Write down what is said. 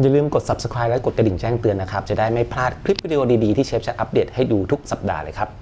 อย่าลืมกด subscribe และกดกระดิ่งแจ้งเตือนนะครับ จะได้ไม่พลาดคลิปวิดีโอดีๆที่เชฟจะอัปเดตให้ดูทุกสัปดาห์เลยครับ